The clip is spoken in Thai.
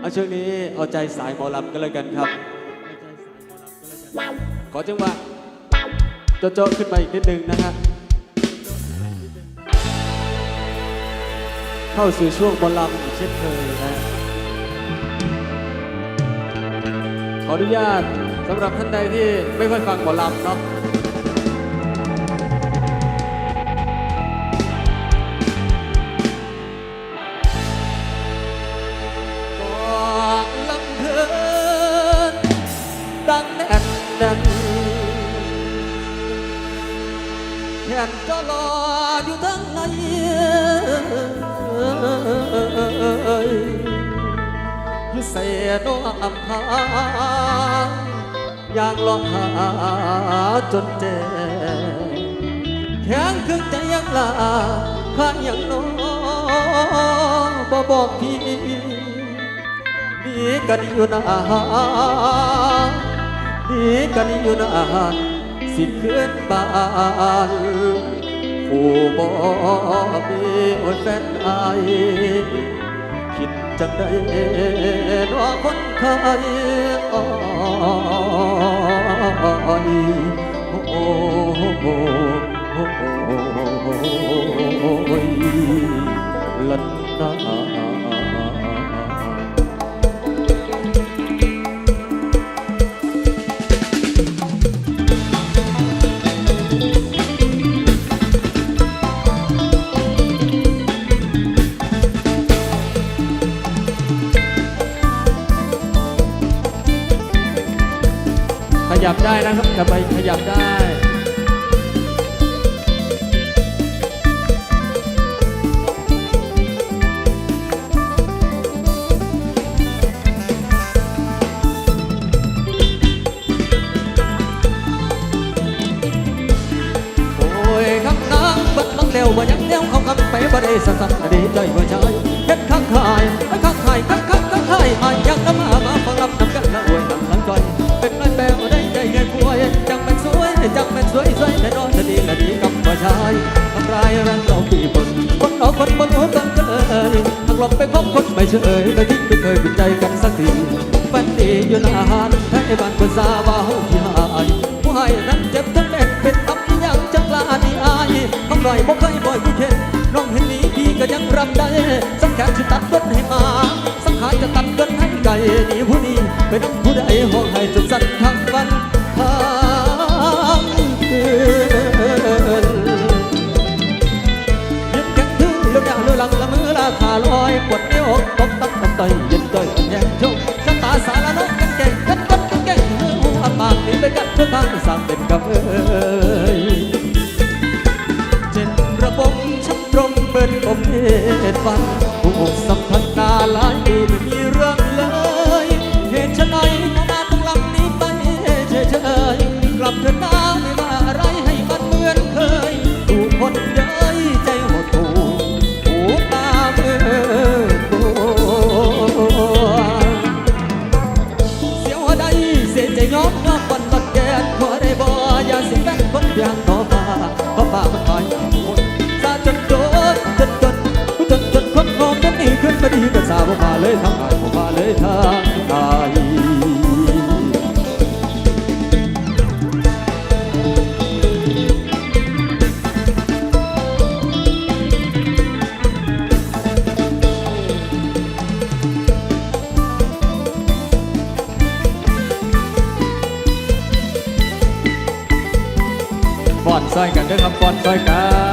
เอาช่วงนี้เอาใจสายหมอลำกันเลยกันครับ ขอจังหวะโจ๊ะๆขึ้นมาอีกนิดนึงนะฮะ เข้าสู่ช่วงหมอลำอีกเช่นเคยนะ ขออนุญาตสำหรับท่านใดที่ไม่ค่อยฟังหมอลำเนาะ น่นแน่นแขนจอรออยู่ทั้งในอยู่เสนอำพางอยางลอหาจนเจแข็งขึ้นใจยังลาข้างยังน้อบ่บอกพี่ดีกันอยู่นา ดีกันอยู่นานสิเพื่อนบ้านผู้บ่มีโอ้ยแฟนอายคิดจังได้นอคนไทย ยับได้นะครับกลับไปขยับได้โอ้ยคำนางบัดลังเร็วบ่ยังเดียวเขาคำไปบ่ได้สักสักดีใจบ่ใจเฮ็ดข้างขายไอ้ข้างขายข้างข้างข้างขาย บนหัวกันเลยทางหลบไปพบคนไม่เฉยไม่ทิ้งไม่เคยปิดใจกันสักทีฝันดีอยู่นานให้บ้านคนสาวาที่หายผู้ให้นั้นเจ็บทั้งเล่นเป็นทำยังจังลาดีอายทำไรบ่เคยบ่อยผู้เห็นน้องเห็นนี้พี่ก็ยังรับได้สังแขนจะตัดต้นให้มาสังขารจะตัดต้นให้ไก่นี่ผู้นี้เป็นน้ำ ยังต่อฟ้าเพราะฟ้ามันคอยคนซาจนโดนจนจนจนจนคนมองกันนี่ขึ้นมาดีก็สาวมาเลยทางอายมาเลยทาง อนซอยกันเด้อคำปอนซอยกัน